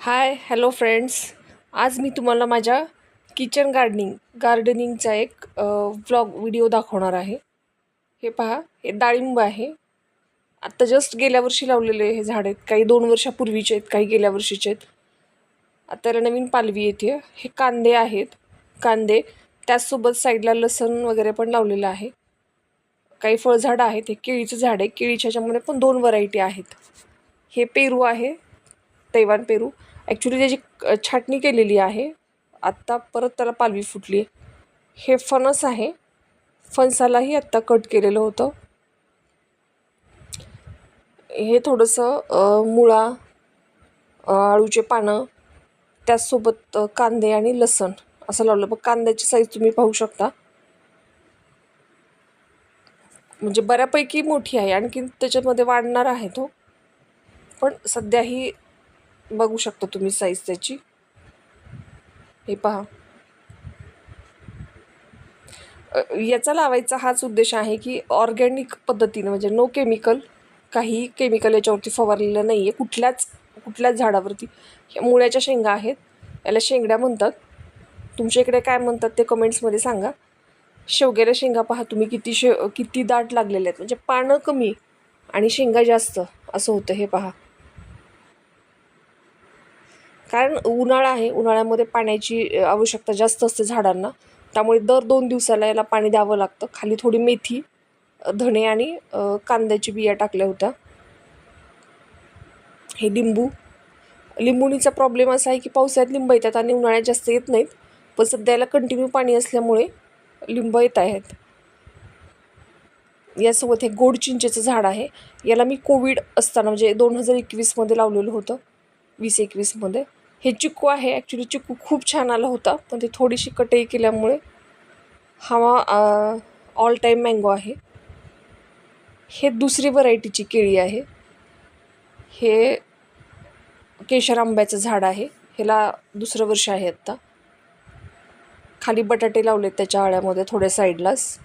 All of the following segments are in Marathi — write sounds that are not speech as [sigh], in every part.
Hi hello friends. आज मी तुम्हाला माझ्या किचन गार्डनिंग गार्डनिंगचा एक व्लॉग व्हिडिओ दाखवणार आहे. हे पहा हे डाळिंब आहे. आत्ता जस्ट गेल्या वर्षी लावलेले हे झाड आहेत. काही दोन वर्षापूर्वीचे आहेत काही गेल्या वर्षीचे आहेत. आता याला नवीन पालवी येते. हे कांदे आहेत. कांदे त्याचसोबत साईडला लसण वगैरे पण लावलेलं आहे. काही फळझाडं आहेत. हे केळीचं झाड आहे. केळीच्या ह्याच्यामध्ये पण दोन व्हरायटी आहेत. हे पेरू आहे. तैवान पेरू. ॲक्च्युली त्याची छाटणी केलेली आहे. आत्ता परत त्याला पालवी फुटली. हे फणस आहे. फणसालाही आत्ता कट केलेलं होतं. हे थोडंसं मुळा आळूचे पानं त्याचसोबत कांदे आणि लसण असं लावलं. मग कांद्याची साईज तुम्ही पाहू शकता. म्हणजे बऱ्यापैकी मोठी आहे. आणखी त्याच्यामध्ये वाढणार आहे तो. पण सध्या ही बघू शकता तुम्ही साईज त्याची. हे पहा. याचा लावायचा हाच उद्देश आहे की ऑर्गॅनिक पद्धतीनं म्हणजे नो केमिकल काही केमिकल याच्यावरती फवारलेलं नाही आहे कुठल्याच कुठल्याच झाडावरती. ह्या मुळ्याच्या शेंगा आहेत. याला शेंगड्या म्हणतात. तुमच्या इकडे काय म्हणतात ते कमेंट्समध्ये सांगा. शेवग्याला शेंगा पहा तुम्ही किती शे किती दाट लागलेले आहेत. म्हणजे पानं कमी आणि शेंगा जास्त असं होतं. हे पहा. कारण उन्हाळा आहे उन्हाळ्यामध्ये पाण्याची आवश्यकता जास्त असते झाडांना. त्यामुळे दर दोन दिवसाला याला पाणी द्यावं लागतं. खाली थोडी मेथी धणे आणि कांद्याची बिया टाकल्या होत्या. हे लिंबू. लिंबुणीचा प्रॉब्लेम असा आहे की पावसाळ्यात लिंब येतात आणि उन्हाळ्यात जास्त येत नाहीत. पण सध्या याला कंटिन्यू पाणी असल्यामुळे लिंब येत आहेत. यासोबत हे गोड चिंचेचं झाड आहे. याला मी कोविड असताना म्हणजे दोन हजार एकवीसमध्ये लावलेलं होतं. वीस एकवीसमध्ये. हे चिक्कू आहे. ॲक्च्युली चिक्कू खूप छान आला होता पण ते थोडीशी कटई केल्यामुळे हा ऑल टाईम मँगो आहे. हे दुसरी व्हरायटीची केळी आहे. हे केशर आंब्याचं झाड आहे. ह्याला दुसरं वर्ष आहे आत्ता. खाली बटाटे लावलेत त्याच्या आळ्यामध्ये थोड्या साईडलाच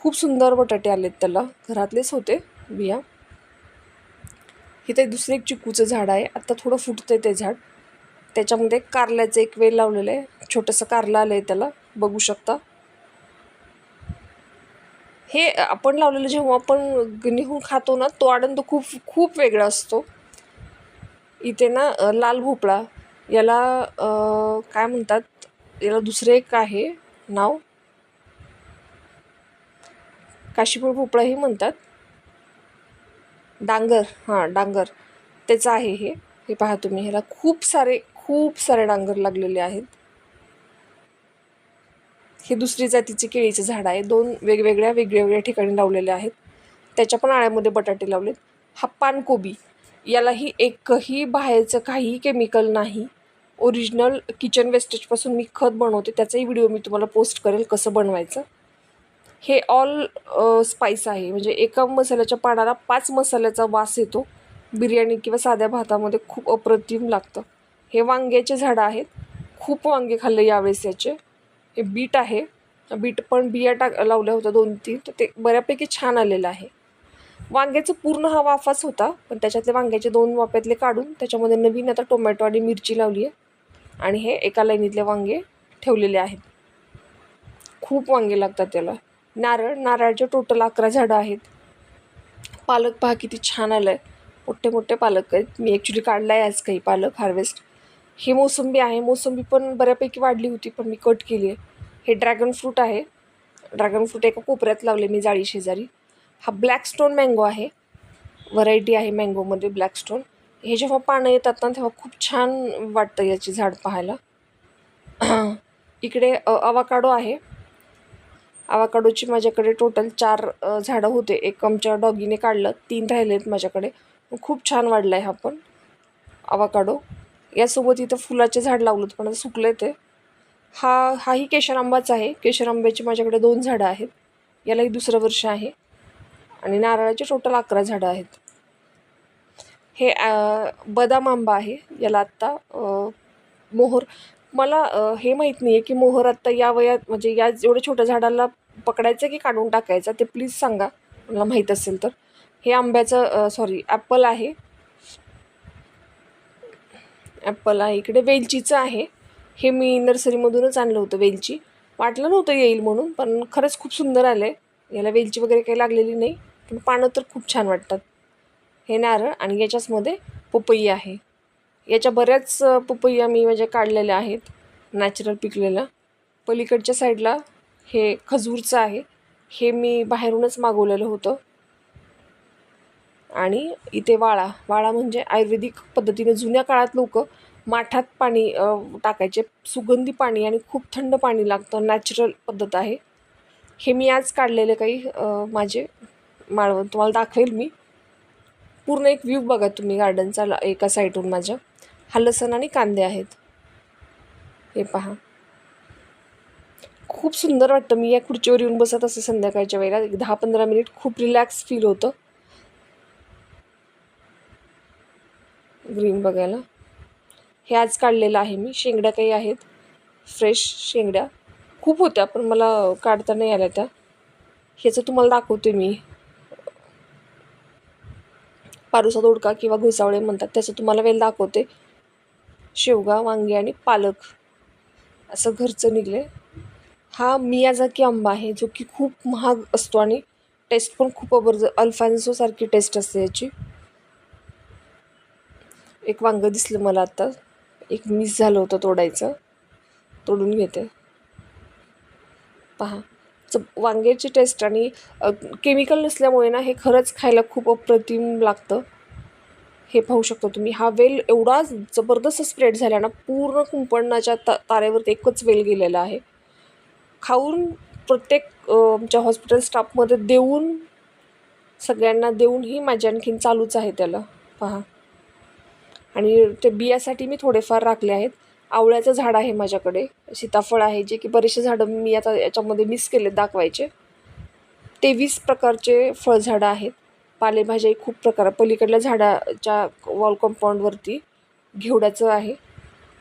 खूप सुंदर बटाटे आलेत त्याला. घरातलेच होते बिया. इथे दुसरे एक चिकूचं झाड आहे. आत्ता थोडं फुटतं आहे ते झाड. त्याच्यामध्ये कारल्याचं एक वेल लावलेलं आहे. छोटंसं कारलं आलं आहे त्याला. बघू शकता. हे आपण लावलेलं जेव्हा आपण निहून खातो ना तो आनंद खूप खूप वेगळा असतो. इथे ना लाल भोपळा. याला काय म्हणतात? याला दुसरं एक आहे नाव. काशीफळ भोपळाही म्हणतात. डांगर. हां डांगर. त्याचं आहे हे. हे पहा तुम्ही. ह्याला खूप सारे खूप सारे डांगर लागलेले आहेत. हे दुसरी जातीचे केळीचे झाड आहे. दोन वेगवेगळ्या वेगवेगळ्या ठिकाणी लावलेले आहेत. त्याच्या पण आळ्यामध्ये बटाटे लावलेत. हा पानकोबी यालाही एकही बाहेरचं काहीही केमिकल नाही. ओरिजिनल किचन वेस्टेजपासून मी खत बनवते. त्याचाही व्हिडिओ मी तुम्हाला पोस्ट करेल कसं बनवायचं. हे ऑल स्पाइस आहे. म्हणजे एका मसाल्याच्या पानाला पाच मसाल्याचा वास येतो. बिर्याणी किंवा साध्या भातामध्ये खूप अप्रतिम लागतं. हे वांग्याचे झाडं आहेत. खूप वांगे खाल्ले यावेळेस याचे. हे बीट आहे. बीट पण बिया टाक लावल्या होत्या दोन तीन. तर ते बऱ्यापैकी छान आलेलं आहे. वांग्याचं पूर्ण हा वाफाच होता पण त्याच्यातले वांग्याचे दोन वाफ्यातले काढून त्याच्यामध्ये नवीन आता टोमॅटो आणि मिरची लावली आहे. आणि हे एका लाईनीतले वांगे ठेवलेले आहेत. खूप वांगे लागतात त्याला. नारळ नारळाचे टोटल अकरा झाडं आहेत. पालक पहा किती छान आलं आहे मोठे मोठे पालक आहेत. मी ॲक्च्युली काढला आहे आज काही पालक हार्वेस्ट ही मोसंबी आहे. मोसंबी पण बऱ्यापैकी वाढली होती पण मी कट केली आहे हे ड्रॅगन फ्रूट आहे. ड्रॅगन फ्रूट एका कोपऱ्यात लावले मी जाळी शेजारी. हा ब्लॅक स्टोन मँगो आहे. व्हरायटी आहे मँगोमध्ये ब्लॅक स्टोन हे जेव्हा पानं येतात ना तेव्हा खूप छान वाटतं याची झाड पाहायला. [clears throat] इकडे अवाकाडो आहे. आवाकाडोची माझ्याकडे टोटल चार झाडं होते. एक आमच्या डॉगीने काढलं. तीन राहिले आहेत माझ्याकडे. खूप छान वाढला आहे हा पण. आवाकाडो यासोबत इथं फुलाचे झाड लावलं होतं पण आता सुकलं ते. हा हाही केशर आंबाच आहे. केशर आंब्याची माझ्याकडे दोन झाडं आहेत. यालाही दुसरं वर्ष आहे. आणि नारळाचे टोटल अकरा झाडं आहेत. हे बदाम आंबा आहे. याला आत्ता मोहर. मला हे माहीत नाही आहे की मोहर आत्ता या वयात म्हणजे या एवढ्या छोट्या झाडाला पकडायचं की काढून टाकायचं? ते प्लीज सांगा. मला माहीत असेल तर. हे आंब्याचं सॉरी ॲपल आहे. ॲप्पल आहे. इकडे वेलचीचं आहे. हे मी नर्सरीमधूनच आणलं होतं वेलची. वाटलं नव्हतं येईल म्हणून पण खरंच खूप सुंदर आलं आहे याला वेलची वगैरे काही लागलेली नाही पण पानं तर खूप छान वाटतात. हे नारळ आणि याच्याचमध्ये पपई आहे. याच्या बऱ्याच पपईया मी माझ्या म्हणजे काढलेल्या आहेत. नॅचरल पिकलेल्या पलीकडच्या साईडला हे खजूरचं आहे. हे मी बाहेरूनच मागवलेलं होतं. आणि इथे वाळा. वाळा म्हणजे आयुर्वेदिक पद्धतीने जुन्या काळात लोक माठात पाणी टाकायचे. सुगंधी पाणी आणि खूप थंड पाणी लागतं. नॅचरल पद्धत आहे. हे मी आज काढलेले काही माझे माळवण. तुम्हाला दाखवेल मी. पूर्ण एक व्ह्यू बघा तुम्ही गार्डनचा ला- एका साईडहून माझ्या. हा लसण आणि कांदे आहेत. हे पहा. खूप सुंदर वाटतं. मी या खुर्चीवर येऊन बसत असे संध्याकाळच्या वेळेला. एक दहा पंधरा मिनिट खूप रिलॅक्स फील होतं. ग्रीन बघायला. हे आज काढलेलं आहे मी. शेंगड्या काही आहेत. फ्रेश शेंगड्या. खूप होत्या पण मला काढता नाही आल्या त्या. ह्याचं तुम्हाला दाखवते मी. पारुसा दोडका किंवा घुसावळे म्हणतात त्याचं तुम्हाला वेल दाखवते. शेवगा वांगी आणि पालक. असं घरचं निघले हा मियाजाकी आंबा आहे जो की खूप महाग असतो आणि टेस्ट पण खूप अबरज अल्फान्सोसारखी टेस्ट असते याची. एक वांगं दिसलं मला आत्ता एक मिस झालं होतं तोडायचं. तोडून घेते. पहा. च वांग्याची टेस्ट आणि केमिकल नसल्यामुळे ना हे खरंच खायला खूप अप्रतिम लागतं. हे पाहू शकता तुम्ही. हा वेल एवढा जबरदस्त स्प्रेड झाला ना पूर्ण कुंपणाच्या ता तारेवरती एकच वेल गेलेला आहे. खाऊन प्रत्येक आमच्या हॉस्पिटल स्टाफमध्ये देऊन सगळ्यांना देऊनही माझ्या आणखीन चालूच आहे त्याला. पहा. आणि ते बियासाठी मी थोडेफार राखले आहेत. आवळ्याचं झाड आहे माझ्याकडे. सीताफळ आहे जे की बरेचसे झाडं मी आता याच्यामध्ये मिस केले दाखवायचे. तेवीस प्रकारचे फळझाडं आहेत. पालेभाज्याही खूप प्रकार पलीकडल्या झाडाच्या वॉल कंपाऊंडवरती घेवड्याचं आहे.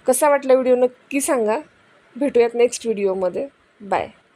कसा वाटला व्हिडिओ नक्की सांगा. भेटूयात नेक्स्ट व्हिडिओमध्ये बाय